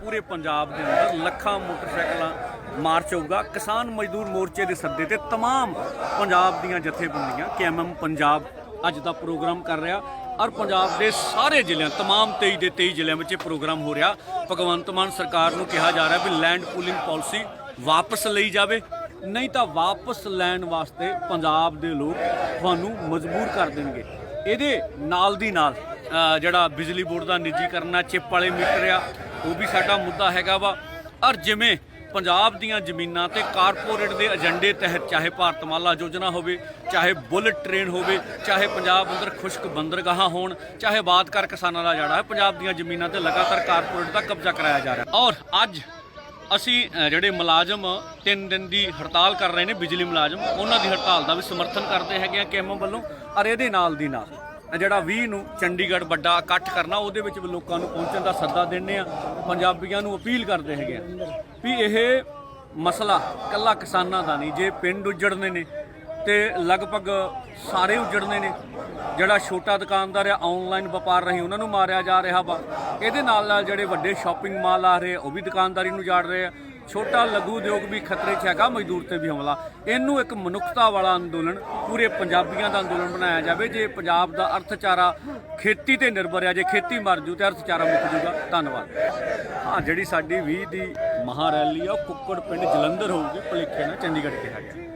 ਪੰਜਾਬ ਦੇ ਅੰਦਰ ਲੱਖਾਂ ਮੋਟਰਸਾਈਕਲਾਂ ਮਾਰਚ ਹੋਊਗਾ ਕਿਸਾਨ ਮਜ਼ਦੂਰ ਮੋਰਚੇ ਦੇ ਸੱਦੇ ਤੇ तमाम ਪੰਜਾਬ ਦੀਆਂ ਜਥੇਬੰਦੀਆਂ ਕੇਐਮਐਮ ਪੰਜਾਬ ਅੱਜ ਦਾ ਪ੍ਰੋਗਰਾਮ ਕਰ ਰਿਹਾ ਔਰ ਪੰਜਾਬ ਦੇ ਸਾਰੇ ਜ਼ਿਲ੍ਹਿਆਂ तमाम 23 ਦੇ 23 ਜ਼ਿਲ੍ਹਿਆਂ ਵਿੱਚ ਇਹ ਪ੍ਰੋਗਰਾਮ ਹੋ ਰਿਹਾ ਭਗਵੰਤ ਮਾਨ ਸਰਕਾਰ ਨੂੰ ਕਿਹਾ ਜਾ ਰਿਹਾ ਵੀ ਲੈਂਡ ਪੂਲਿੰਗ ਪਾਲਿਸੀ ਵਾਪਸ ਲਈ ਜਾਵੇ ਨਹੀਂ ਤਾਂ ਵਾਪਸ ਲੈਣ ਵਾਸਤੇ ਪੰਜਾਬ ਦੇ ਲੋਕ ਤੁਹਾਨੂੰ ਮਜਬੂਰ ਕਰ ਦੇਣਗੇ ਇਹਦੇ ਨਾਲ ਦੀ ਨਾਲ ਅ, ਜਿਹੜਾ ਬਿਜਲੀ ਬੋਰਡ ਦਾ ਨਿੱਜੀਕਰਨ ਆ ਚਿੱਪ ਵਾਲੇ ਮੀਟਰ ਆ ਉਹ ਵੀ ਸਾਡਾ ਮੁੱਦਾ ਹੈਗਾ ਵਾ। ਔਰ ਜਿਵੇਂ ਪੰਜਾਬ ਦੀਆਂ ਜ਼ਮੀਨਾਂ ਤੇ ਕਾਰਪੋਰੇਟ ਦੇ ਏਜੰਡੇ ਤਹਿਤ ਚਾਹੇ ਭਾਰਤਮਾਲਾ ਯੋਜਨਾ ਹੋਵੇ, ਚਾਹੇ ਬੁਲਟ ਟ੍ਰੇਨ ਹੋਵੇ, ਚਾਹੇ ਪੰਜਾਬ ਅੰਦਰ ਖੁਸ਼ਕ ਬੰਦਰਗਾਹਾਂ ਹੋਣ, ਚਾਹੇ ਬਾਤ ਕਰ ਕਿਸਾਨਾਂ ਦਾ ਜਿਹੜਾ ਹੈ ਪੰਜਾਬ ਦੀਆਂ ਜ਼ਮੀਨਾਂ ਤੇ ਲਗਾਤਾਰ ਕਾਰਪੋਰੇਟ ਦਾ ਕਬਜ਼ਾ ਕਰਾਇਆ ਜਾ ਰਿਹਾ। ਔਰ ਅੱਜ ਅਸੀਂ ਜਿਹੜੇ ਮੁਲਾਜ਼ਮ 3 ਦਿਨ ਦੀ ਹੜਤਾਲ ਕਰ ਰਹੇ ਨੇ, ਬਿਜਲੀ ਮੁਲਾਜ਼ਮ, ਉਹਨਾਂ ਦੀ ਹੜਤਾਲ ਦਾ ਵੀ ਸਮਰਥਨ ਕਰਦੇ ਹੈਗੇ ਆ ਕੇਮੋ ਵੱਲੋਂ। ਔਰ ਇਹਦੇ ਨਾਲ ਦੀ ਨਾਲ ਜਿਹੜਾ 20 ਨੂੰ ਚੰਡੀਗੜ੍ਹ ਵੱਡਾ ਇਕੱਠ ਕਰਨਾ ਉਹਦੇ ਵਿੱਚ ਵੀ ਲੋਕਾਂ ਨੂੰ ਪਹੁੰਚਣ ਦਾ ਸੱਦਾ ਦਿੰਦੇ ਆ। ਪੰਜਾਬੀਆਂ ਨੂੰ ਅਪੀਲ ਕਰਦੇ ਹੈਗੇ ਆ ਵੀ ਇਹ ਮਸਲਾ ਕੱਲਾ ਕਿਸਾਨਾਂ ਦਾ ਨਹੀਂ ਜੇ ਪਿੰਡ ਉਜੜਨੇ ਨੇ ਤੇ ਲਗਭਗ ਸਾਰੇ ਉਜੜਨੇ ਨੇ। ਜਿਹੜਾ ਛੋਟਾ ਦੁਕਾਨਦਾਰ ਆ ਆਨਲਾਈਨ ਵਪਾਰ ਰਹੀ ਉਹਨਾਂ ਨੂੰ ਮਾਰਿਆ ਜਾ ਰਿਹਾ ਵਾ। ਇਹਦੇ ਨਾਲ ਨਾਲ ਜਿਹੜੇ ਵੱਡੇ ਸ਼ਾਪਿੰਗ ਮਾਲ ਆ ਰਹੇ ਆ, ਉਹ ਵੀ ਦੁਕਾਨਦਾਰੀ ਨੂੰ ਜਾੜ ਰਹੇ ਆ। ਛੋਟਾ ਲਘੂ ਉਦਯੋਗ ਵੀ ਖਤਰੇ 'ਚ ਹੈਗਾ, ਮਜ਼ਦੂਰ ਤੇ ਵੀ ਹਮਲਾ। ਇਹਨੂੰ ਇੱਕ ਮਨੁੱਖਤਾ ਵਾਲਾ ਅੰਦੋਲਨ, ਪੂਰੇ ਪੰਜਾਬੀਆਂ ਦਾ ਅੰਦੋਲਨ ਬਣਾਇਆ ਜਾਵੇ। ਜੇ ਪੰਜਾਬ ਦਾ ਅਰਥਚਾਰਾ ਖੇਤੀ ਤੇ ਨਿਰਭਰ ਆ ਜੇ ਖੇਤੀ ਮਰ ਜੂ ਤੇ ਅਰਥਚਾਰਾ ਮੁੱਕ ਜੂਗਾ। ਧੰਨਵਾਦ। ਹਾਂ, ਜਿਹੜੀ ਸਾਡੀ 20 ਦੀ ਮਹਾ ਰੈਲੀ ਆ, ਉਹ ਕੁੱਕੜ ਪਿੰਡ ਜਲੰਧਰ ਹੋਊਗੀ, ਭਲੇਖੇ ਨਾਲ ਚੰਡੀਗੜ੍ਹ ਕਿਹਾ ਗਿਆ।